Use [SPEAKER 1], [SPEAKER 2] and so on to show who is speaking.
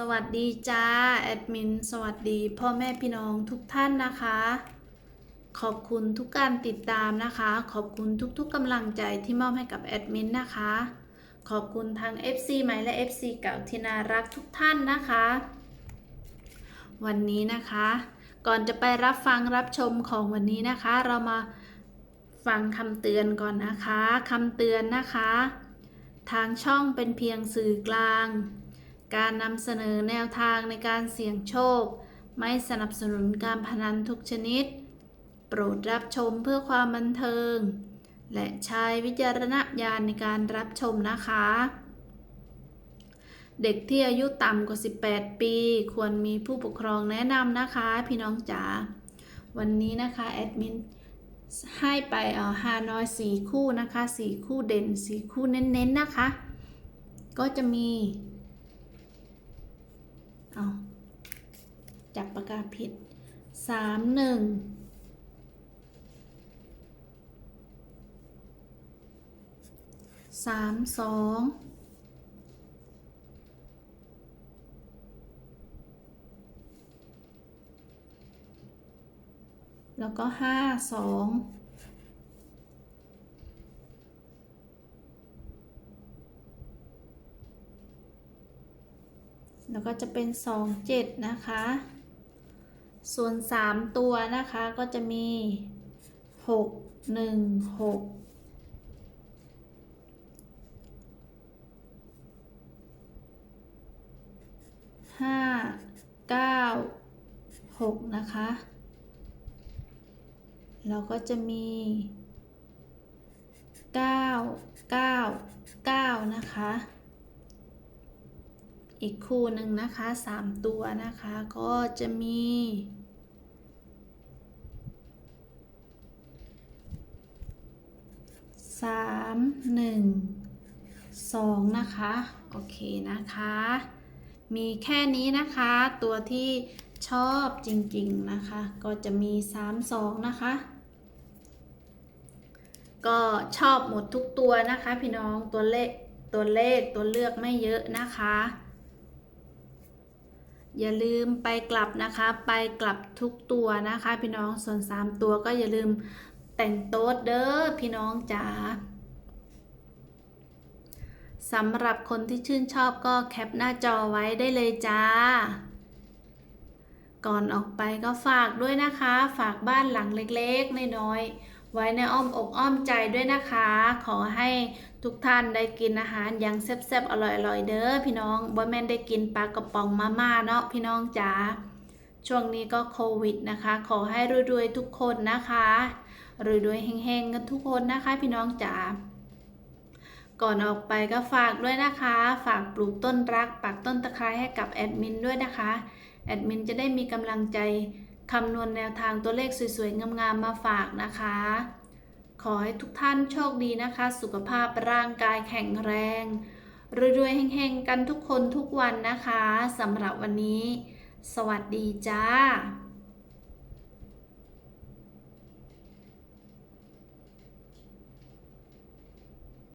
[SPEAKER 1] สวัสดีจ้าแอดมินสวัสดีพ่อแม่พี่น้องทุกท่านนะคะ ขอบคุณทุกการติดตามนะคะ ขอบคุณทุกๆกำลังใจที่มอบให้กับแอดมินนะคะ ขอบคุณทาง FC ใหม่และ FC เก่าที่น่ารักทุกท่านนะคะ วันนี้นะคะ ก่อนจะไปรับฟังรับชมของวันนี้นะคะ เรามาฟังคำเตือนก่อนนะคะคำเตือนนะคะ ทางช่องเป็นเพียงสื่อกลาง การนำเสนอแนวทางในการเสี่ยงโชค ไม่สนับสนุนการพนันทุกชนิด โปรดรับชมเพื่อความบันเทิง และใช้วิจารณญาณในการรับชมนะคะ เด็กที่อายุต่ำกว่า 18 ปี ควรมีผู้ปกครองแนะนำนะคะ พี่น้องจ๋า วันนี้นะคะแอดมินให้ไปเอ่อฮานอยสี่คู่นะคะสี่คู่เด่นสี่คู่เน้นๆนะคะ ก็จะมี เอาจับปากกาผิดสามหนึ่งสามสองแล้วก็ห้าสอง แล้วก็จะเป็นสองเจ็ดนะคะ ส่วนสามตัวนะคะก็จะมีหกหนึ่งหกห้าเก้าหกนะคะแล้วก็จะมี9 9 9นะคะ อีกคู่หนึ่งนะคะ3ตัวนะคะก็จะมี3 1 2นะคะ โอเคนะคะ มีแค่นี้นะคะ ตัวที่ชอบจริงๆนะคะ ก็จะมี3 2นะคะ ก็ชอบหมดทุกตัวนะคะ พี่น้องตัวเลขตัวเลขตัวเลือกไม่เยอะนะคะ อย่าลืมไปกลับนะคะ ไปกลับทุกตัวนะคะ พี่น้องส่วน 3 ตัวก็อย่าลืมแต่งโต๊ดเด้อพี่น้องจ๋าสำหรับคนที่ชื่นชอบก็แคปหน้าจอไว้ได้เลยจ้า ก่อนออกไปก็ฝากด้วยนะคะ ฝากบ้านหลังเล็กๆ น้อยๆ ไว้ในอ้อมอกอ้อมใจด้วยนะคะ ขอให้ทุกท่านได้กินอาหารอย่างแซ่บๆอร่อยๆเด้อพี่น้องบ่แม่นได้กินปลากระป๋องมาม่าเนาะพี่น้องจ๋าช่วงนี้ก็โควิดนะคะ ขอให้รวยๆทุกคนนะคะรวยๆเฮงๆกันทุกคนนะคะ พี่น้องจ๋าก่อนออกไปก็ฝากด้วยนะคะ ฝากปลูกต้นรักปักต้นตะไคร้ให้กับแอดมินด้วยนะคะ แอดมินจะได้มีกำลังใจ คำนวณแนวทางตัวเลขสวยๆ งามๆ มาฝากนะคะ ขอให้ทุกท่านโชคดีนะคะ สุขภาพร่างกายแข็งแรงรวยๆแห่งๆ กันทุกคนทุกวันนะคะสำหรับวันนี้ สวัสดีจ้า